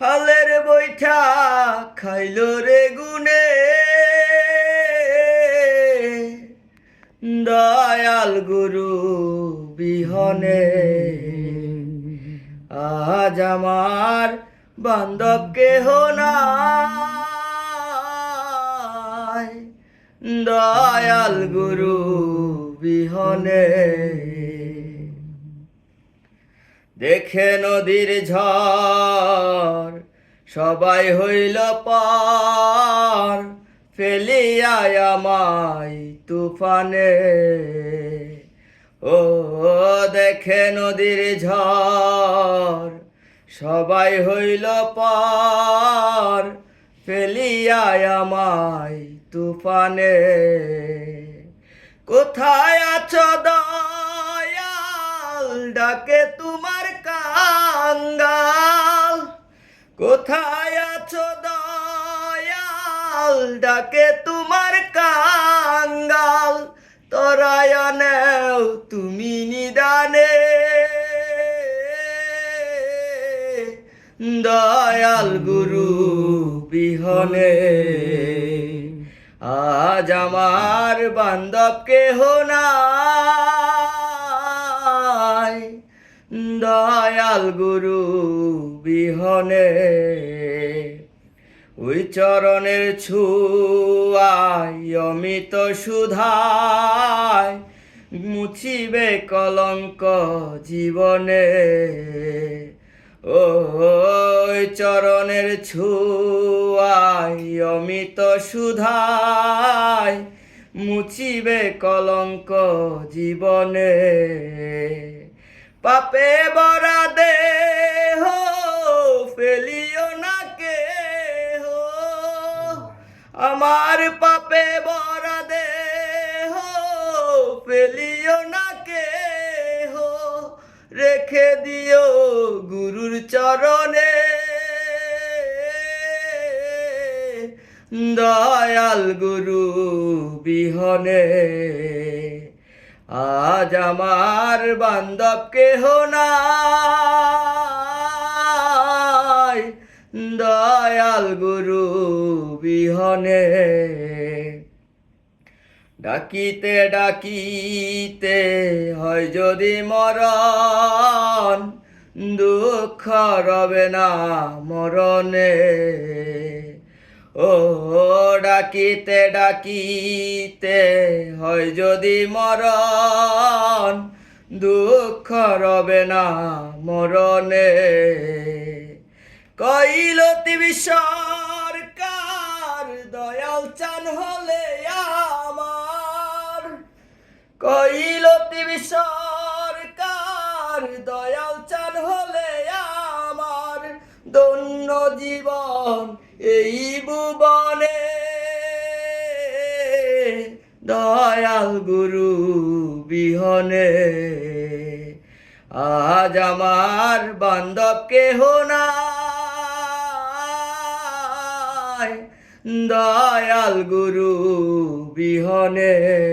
হালের বৈঠা খাইল রে গুনে দয়াল গুরু বিহনে, আজ আমার বান্ধব কেহ নাই। দয়াল গুরু বিহনে। দেখে নদীর ঝড় সবাই হইল পার ফেলিয়ায় আমায় তুফানে। ও দেখে নদীর ঝড় সবাই হইল পার ফেলিয়ায় আমায় তুফানে। কোথায় আছো দয়াল ডাকে তোমার কাঙ্গাল। কোথায় আছো দয়াল? ডাকে তোমার কাঙ্গাল। তরায়নেও তুমি নিদানে। দয়াল গুরু বিহনে, আজ আমার বান্ধব কেহ নাই। দয়াল গুরু বিহনে, ওই চরণের ছুয়াই অমিত সুধায় মুছিবে কলঙ্ক জীবনে। ওই চরণের ছুয়াই অমিত সুধায় মুছিবে কলঙ্ক জীবনে। পাপে বরা দেহ ফেলিও না কে আমার পাপে বরা দেহ ফেলিও না কে রেখে দিও গুরুর চরণে। দয়াল গুরু বিহনে। আজ আমার বান্ধব কেহ নাই। দয়াল গুরু বিহনে। ডাকিতে ডাকিতে হয় যদি মরণ, দুঃখ রবে না মরণে। ও ডাকিতে ডাকিতে হয় যদি মরণ, দুঃখ রবে না মরণে। কইলতি সরকার দয়াল চান হলে আমার? কইলতি সরকার দয়াল জীবন এই ভুবনে। দয়াল গুরু বিহনে। আজ আমার বান্ধব কেহ নাই। দয়াল গুরু বিহনে।